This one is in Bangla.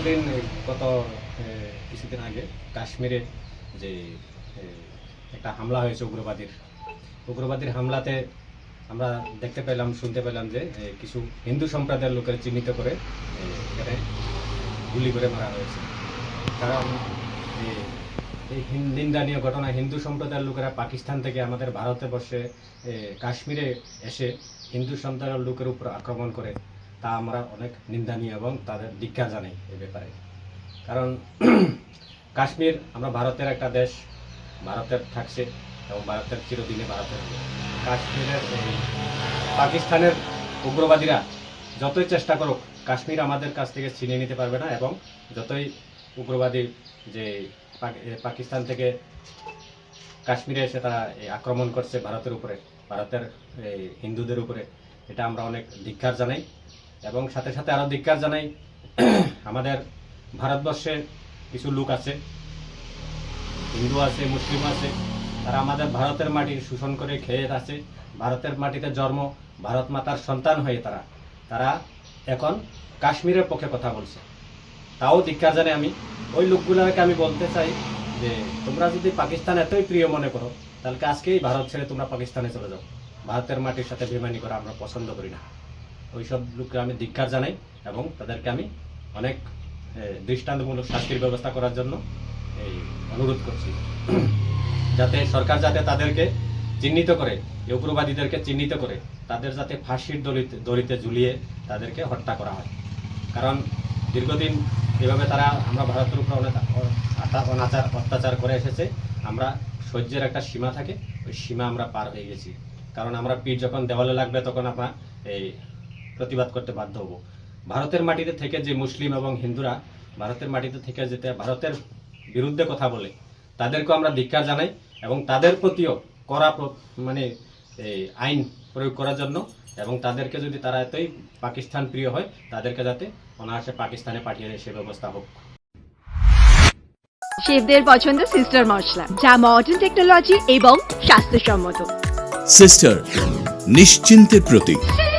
কিছুদিন গত কিছুদিন আগে কাশ্মীরে যে একটা হামলা হয়েছে উগ্রবাদীর। উগ্রবাদীর হামলাতে আমরা দেখতে পেলাম, শুনতে পেলাম যে কিছু হিন্দু সম্প্রদায়ের লোকের চিহ্নিত করে এখানে গুলি করে মারা হয়েছে। কারণ এই নিন্দনীয় ঘটনা, হিন্দু সম্প্রদায়ের লোকেরা পাকিস্তান থেকে আমাদের ভারতে বসে কাশ্মীরে এসে হিন্দু সম্প্রদায়ের লোকের উপর আক্রমণ করে তা আমরা অনেক নিন্দনীয় এবং তাদের ধিক্ষা জানাই এ ব্যাপারে। কারণ কাশ্মীর আমরা ভারতের একটা দেশ, ভারতের থাকছে এবং ভারতের চিরদিনে ভারতের কাশ্মীরের পাকিস্তানের উগ্রবাদীরা যতই চেষ্টা করুক, কাশ্মীর আমাদের কাছ থেকে ছিনিয়ে নিতে পারবে না এবং যতই উগ্রবাদী যে পাকিস্তান থেকে কাশ্মীরে এসে তারা আক্রমণ করছে ভারতের উপরে, ভারতের হিন্দুদের উপরে, এটা আমরা অনেক ধিক্কার জানাই। এবং সাথে সাথে আরও ধিক্কার জানাই আমাদের ভারতবর্ষে কিছু লোক আছে, হিন্দু আছে, মুসলিম আছে, তারা আমাদের ভারতের মাটি শোষণ করে খেয়ে আছে। ভারতের মাটিতে জন্ম, ভারত মাতার সন্তান হয়ে তারা তারা এখন কাশ্মীরের পক্ষে কথা বলছে। তাও ধিক্ষার জানে আমি। ওই লোকগুলোকে আমি বলতে চাই যে, তোমরা যদি পাকিস্তান এতই প্রিয় মনে করো, তাহলে আজকেই ভারত ছেড়ে তোমরা পাকিস্তানে চলে যাও। ভারতের মাটির সাথে বেমানি করা আমরা পছন্দ করি না। ওইসব লোককে আমি ধিক্ষার জানাই এবং তাদেরকে আমি অনেক দৃষ্টান্তমূলক শাস্তির ব্যবস্থা করার জন্য এই অনুরোধ করছি। যাতে সরকার যাতে তাদেরকে চিহ্নিত করে উগ্রবাদীদেরকে চিহ্নিত করে, তাদের যাতে ফাঁসির দড়িতে দড়িতে ঝুলিয়ে তাদেরকে হত্যা করা হয়। কারণ দীর্ঘদিন এভাবে তারা আমরা ভারতের উপর অনেক অনাচার, অত্যাচার করে এসেছে, আমরা সহ্যের একটা সীমা থাকে, ওই সীমা আমরা পার হয়ে গেছি। কারণ আমরা পিঠ যখন দেওয়ালে লাগবে তখন আমরা এই প্রতিবাদ করতে বাধ্য হব। ভারতের মাটিতে থেকে যে মুসলিম এবং হিন্দুরা ভারতের মাটিতে থেকে যেতে ভারতের বিরুদ্ধে কথা বলে তাদেরকেও আমরা ধিক্ষার জানাই এবং তাদের প্রতিও কড়া প্র- মানে আইন প্রয়োগ করার জন্য এবং তাদেরকে যদি তারা এতই পাকিস্তান প্রিয় হয় তাদেরকে যাতে অনায়াসে পাকিস্তানে পাঠিয়ে দেয় সে ব্যবস্থা হোক। শেফদের পছন্দ সিস্টার মশলা যা মডার্ন টেকনোলজি এবং স্বাস্থ্যসম্মত। সিস্টার নিশ্চিন্তের প্রতীক।